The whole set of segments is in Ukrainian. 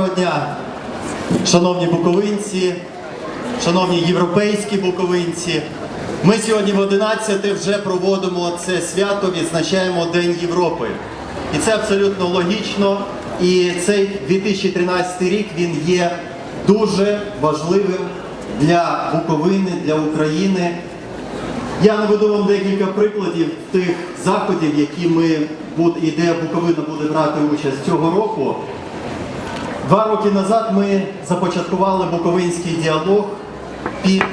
Доброго дня, шановні буковинці, шановні європейські буковинці. Ми сьогодні в 11 вже проводимо це свято, відзначаємо День Європи. І це абсолютно логічно. І цей 2013 рік він є дуже важливим для Буковини, для України. Я наведу вам декілька прикладів тих заходів, які ми і де Буковина буде брати участь цього року. Два роки назад ми започаткували Буковинський діалог під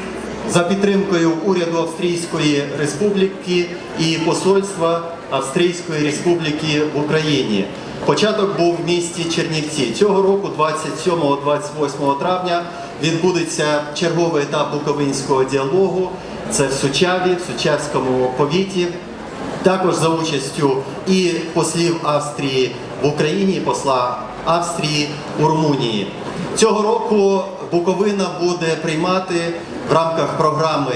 за підтримкою уряду Австрійської Республіки і посольства Австрійської Республіки в Україні. Початок був в місті Чернівці. Цього року, 27-28 травня, відбудеться черговий етап Буковинського діалогу. Це в Сучаві, в Сучавському повіті. Також за участю і послів Австрії в Україні, і посла Австрії у Румунії. Цього року Буковина буде приймати в рамках програми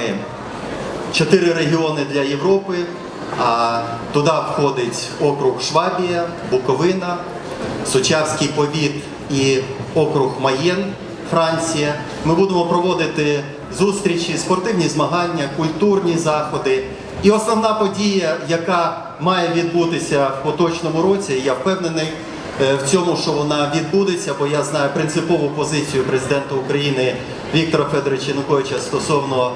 чотири регіони для Європи. А туди входить округ Швабія, Буковина, Сучавський повіт і округ Маєн, Франція. Ми будемо проводити зустрічі, спортивні змагання, культурні заходи. І основна подія, яка має відбутися в поточному році, я впевнений е, в цьому, що вона відбудеться, бо я знаю принципову позицію президента України Віктора Федоровича Януковича стосовно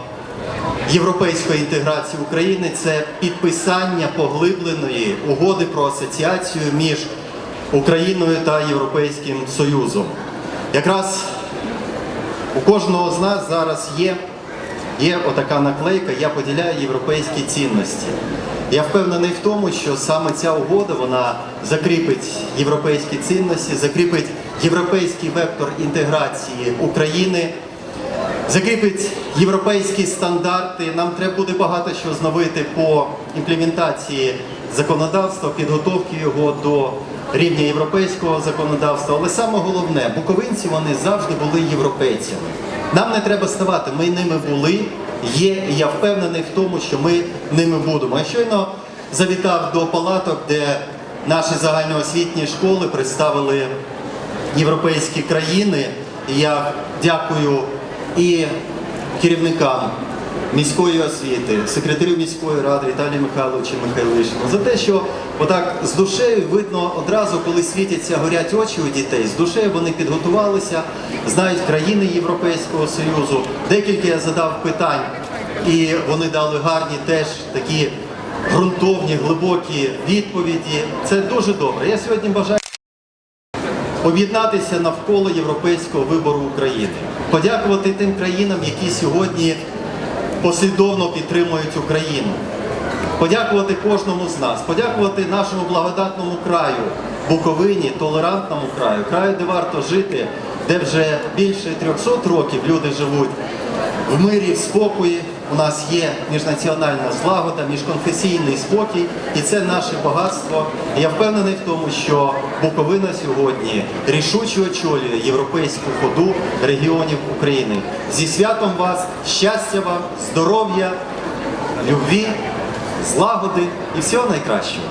європейської інтеграції України це підписання поглибленої угоди про асоціацію між Україною та Європейським Союзом. Якраз у кожного з нас зараз є, є отака наклейка Я поділяю європейські цінності. Я впевнений в тому, що саме ця угода вона закріпить європейські цінності, закріпить європейський вектор інтеграції України закріпить європейські стандарти. Нам треба буде багато що зновити по імплементації законодавства, підготовки його до рівня європейського законодавства. Але саме головне, буковинці вони завжди були європейцями. Нам не треба ставати, ми ними були, є, і я впевнений в тому, що ми ними будемо. Я щойно завітав до палаток, де наші загальноосвітні школи представили європейські країни. І я дякую і керівникам міської освіти, секретарю міської ради Віталію Михайловичу Михайлишину за те, що отак з душею видно одразу, коли світяться, горять очі у дітей, з душею вони підготувалися, знають країни Європейського Союзу. Декілька я задав питань, і вони дали гарні теж такі ґрунтовні, глибокі відповіді. Це дуже добре. Я сьогодні бажаю об'єднатися навколо європейського вибору України, подякувати тим країнам, які сьогодні послідовно підтримують Україну, подякувати кожному з нас, подякувати нашому благодатному краю, Буковині, толерантному краю, краю, де варто жити, де вже більше 300 років люди живуть в мирі, в спокої. У нас є міжнаціональна злагода, міжконфесійний спокій, і це наше багатство. Я впевнений в тому, що Буковина сьогодні рішуче очолює європейську ходу регіонів України. Зі святом вас, щастя вам, здоров'я, любві, злагоди і всього найкращого.